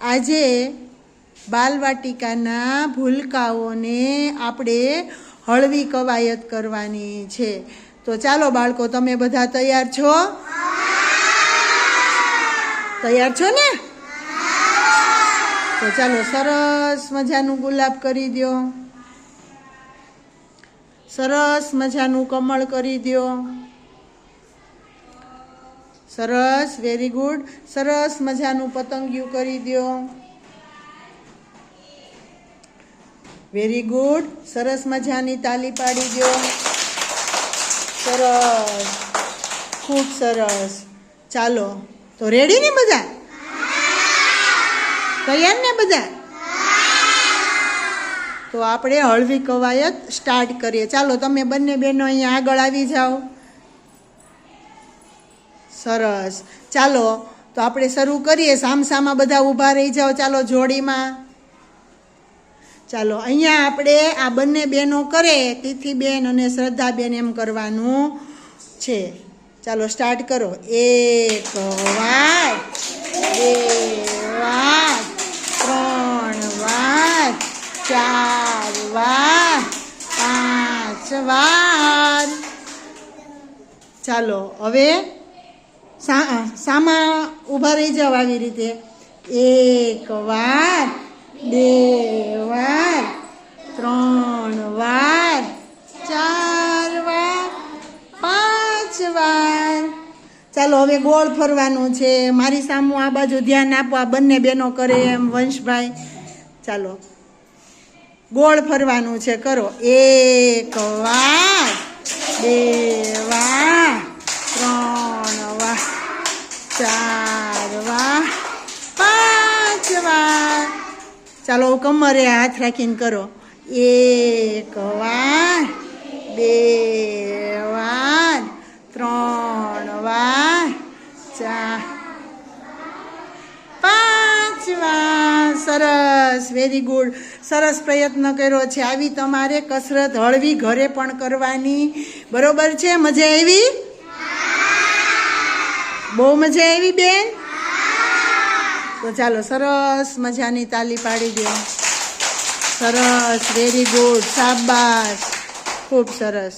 આજે બાલવાટિકાના ભૂલકાઓને આપણે હળવી કવાયત કરવાની છે. તો ચાલો બાળકો, તમે બધા તૈયાર છો? તૈયાર છો ને? તો ચાલો, સરસ મજાનું ગુલાબ કરી દ્યો સરસ મજાનું કમળ કરી દ્યો સરસ વેરી ગુડ સરસ મજાનું પતંગિયું કરી દ્યો. વેરી ગુડ સરસ મજાની તાલી પાડી દ્યો. સરસ. ખૂબ સરસ. ચાલો, તો રેડી ને બધા? તૈયાર ને બધા? તો આપણે હળવી કવાયત સ્ટાર્ટ કરીએ. ચાલો, તમે બંને બહેનો અહીંયા આગળ આવી જાઓ. સરસ. ચાલો, તો આપણે શરૂ કરીએ. સામસામાં બધા ઊભા રહી જાઓ. ચાલો, જોડીમાં. ચાલો, અહીંયા આપણે આ બંને બહેનો કરે, તિથિબેન અને શ્રદ્ધાબેન એમ કરવાનું છે. ચાલો સ્ટાર્ટ કરો. એક વાર બે વાર ત્રણ વાર ચાર વાર પાંચ વાર ચાલો, હવે સા સામા ઊભા રહી જાવ આવી રીતે. એક વાર, બે વાર, ત્રણ વાર, ચાર વાર, પાંચ વાર. ચાલો, હવે ગોળ ફરવાનું છે. મારી સામું આ બાજુ ધ્યાન આપો. આ બંને બેનો કરે એમ વંશભાઈ. ચાલો. ગોળ ફરવાનું છે. કરો. એક વાર, બે વાર ત્રણ વાર ચાર વાર પાંચ વાર ચાલો કમરે હાથ રાખીને કરો. એક, વાર, બે, વાર, ત્રણ, વાર, ચાર, પાંચ વાર. સરસ વેરી ગુડ સરસ પ્રયત્ન કર્યો છે. આવી તમારે કસરત હળવી ઘરે પણ કરવાની. બરોબર છે? મજા આવી? બહુ મજા આવી બેન? તો ચાલો સરસ મજાની તાલી પાડી દો. સરસ વેરી ગુડ સાબાસ ખૂબ સરસ.